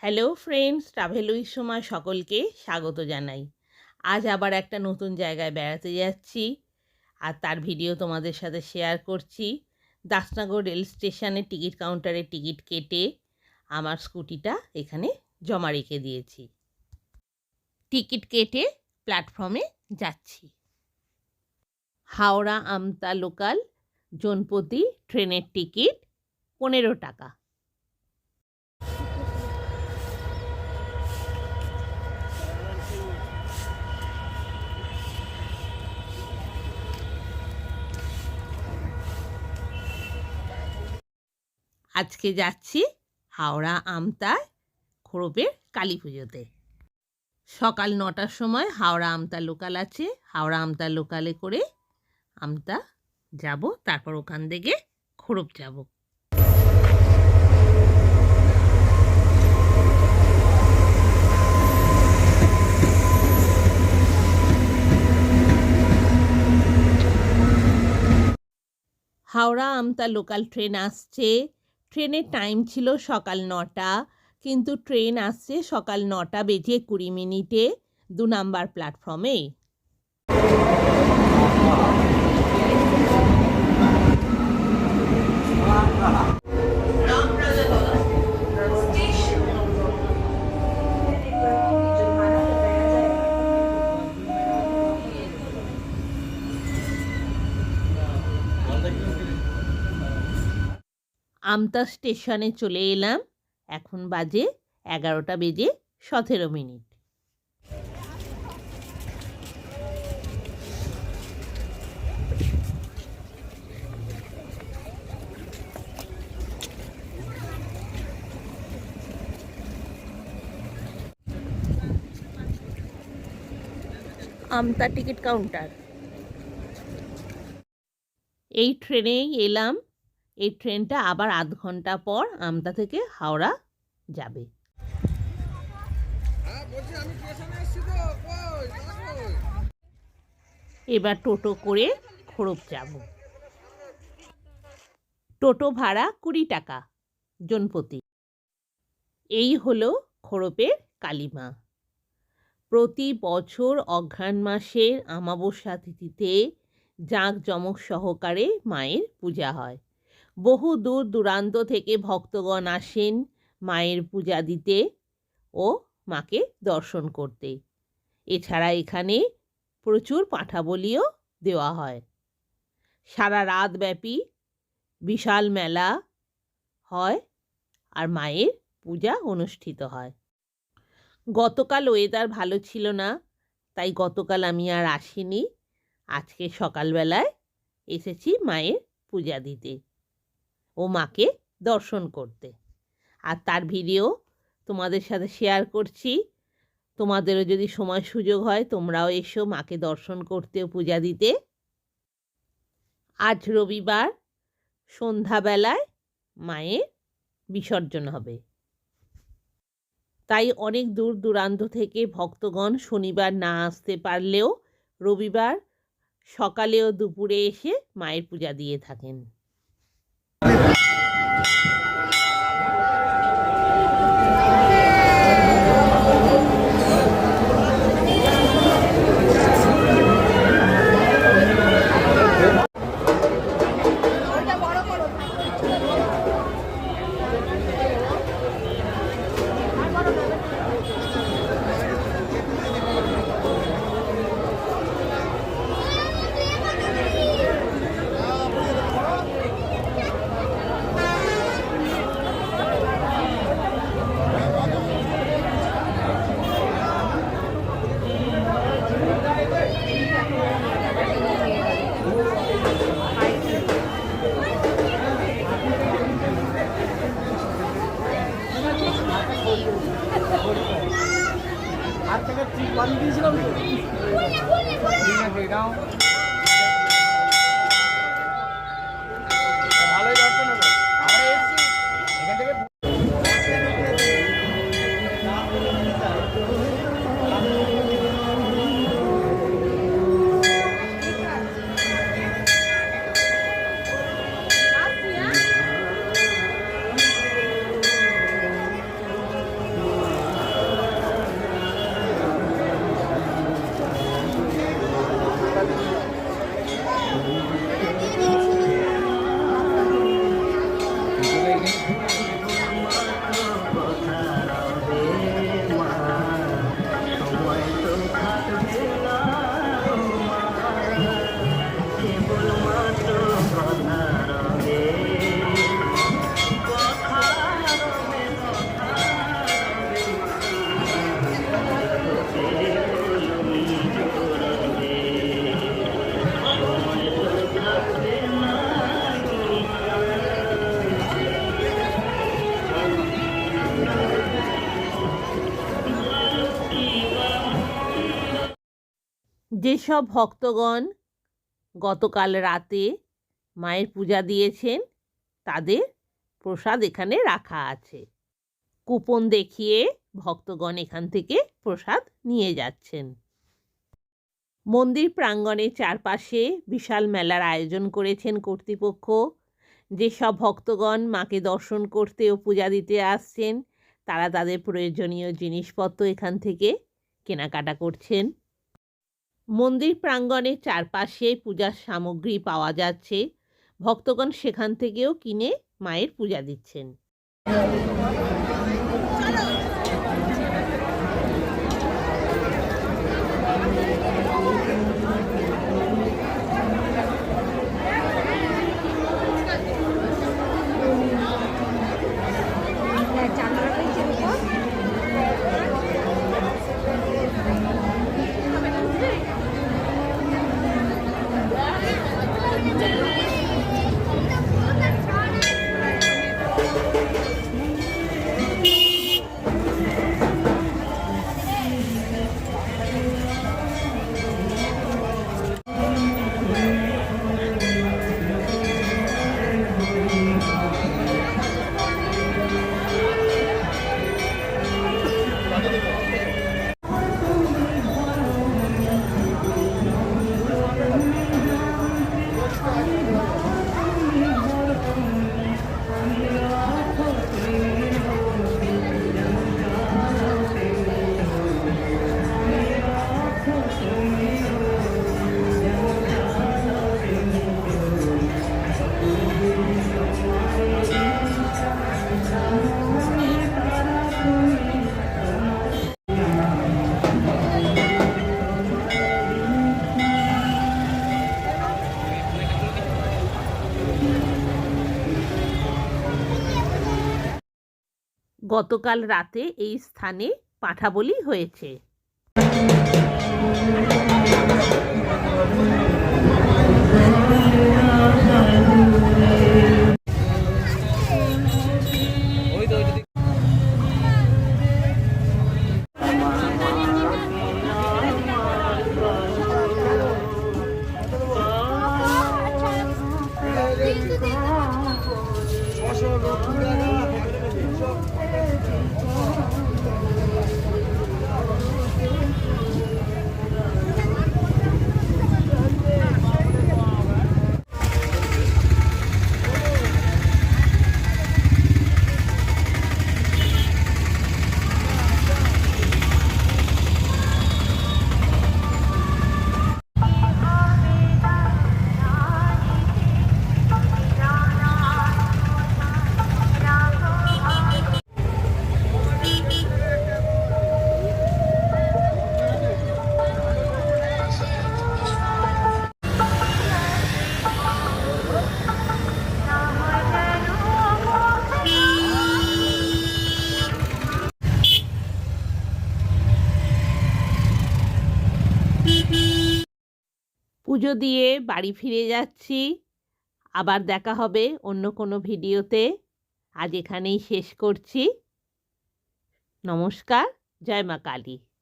Hello friends travel সময় সকলকে স্বাগত জানাই। আজ আবার একটা নতুন জায়গায় বেড়াতে যাচ্ছি। আর তার ভিডিও তোমাদের সাথে শেয়ার করছি। দাসনগর রেল স্টেশনে টিকিট কাউন্টারে টিকিট কেটে আমার স্কুটিটা এখানে জমা রেখে দিয়েছি। টিকিট কেটে প্ল্যাটফর্মে যাচ্ছি। হাওড়া আমতা লোকাল জনপতি ট্রেনের টিকিট পনেরো টাকা। আজকে যাচ্ছি হাওড়া আমতায় খোরপের কালী পুজোতে। সকাল নটার সময় হাওড়া আমতা লোকাল আছে। হাওড়া আমতা লোকালে করে আমতা যাব, তারপর ওখান থেকে খোরপ যাব। হাওড়া আমতা লোকাল ট্রেন আসছে। ট্রেনের টাইম ছিল সকাল নটা, কিন্তু ট্রেন আসছে সকাল নটা বেজে কুড়ি মিনিটে দু নাম্বার প্ল্যাটফর্মে। আমতা স্টেশনে চলে এলাম। এখন বাজে এগারোটা বেজে সতেরো মিনিট। আমতা টিকিট কাউন্টার। এই ট্রেনেই এলাম। এই ট্রেনটা আবার আধ ঘণ্টা পর আমতা থেকে হাওড়া যাবে। এবার টোটো করে খড়প যাব। টোটো ভাড়া কুড়ি টাকা, জনপতি। এই হলো খড়পের কালীমা। প্রতি বছর অঘ্রাণ মাসের আমাবস্যা তিথিতে জাঁকজমক সহকারে মায়ের পূজা হয়। বহু দূর দূরান্ত থেকে ভক্তগণ আসেন মায়ের পূজা দিতে ও মাকে দর্শন করতে। এছাড়া এখানে প্রচুর পাঁঠাবলিও দেওয়া হয়। সারা রাত ব্যাপী বিশাল মেলা হয় আর মায়ের পূজা অনুষ্ঠিত হয়। গতকাল ওয়েদার ভালো ছিল না, তাই গতকাল আমি আর আসিনি। আজকে সকালবেলায় এসেছি মায়ের পূজা দিতে। ও মাকে দর্শন করতে। আর তার ভিডিও তোমাদের সাথে শেয়ার করছি। তোমাদেরও যদি সময় সুযোগ হয়, তোমরাও এসো মাকে দর্শন করতে, পূজা দিতে। আজ রবিবার, সন্ধ্যাবেলায় মায়ের বিসর্জন হবে। তাই অনেক দূর দূরান্ত থেকে ভক্তগণ শনিবার না আসতে পারলেও রবিবার সকালে ও দুপুরে এসে মায়ের পূজা দিয়ে থাকেন। Thank. হাত থেকে ঠিক বান দিয়েছিলাম ভালোই দর্শন হলো আমরা এসেছি। এখান থেকে যেসব ভক্তগণ গতকাল রাতে মায়ের পূজা দিয়েছেন, তাদের প্রসাদ এখানে রাখা আছে। কুপন দেখিয়ে ভক্তগণ এখান থেকে প্রসাদ নিয়ে যাচ্ছেন। মন্দির প্রাঙ্গণের চারপাশে বিশাল মেলার আয়োজন করেছেন কর্তৃপক্ষ। যেসব ভক্তগণ মাকে দর্শন করতে ও পূজা দিতে আসছেন, তারা তাদের প্রয়োজনীয় জিনিসপত্র এখান থেকে কেনাকাটা করছেন। মন্দির প্রাঙ্গণের চারপাশে পূজার সামগ্রী পাওয়া যাচ্ছে। ভক্তগণ সেখান থেকেও কিনে মায়ের পূজা দিচ্ছেন। গতকাল রাতে এই স্থানে পাঠাবলি হয়েছে। পুজো দিয়ে বাড়ি ফিরে যাচ্ছি। আবার দেখা হবে অন্য কোনো ভিডিওতে। আজ এখানেই শেষ করছি। নমস্কার, জয় মা কালী।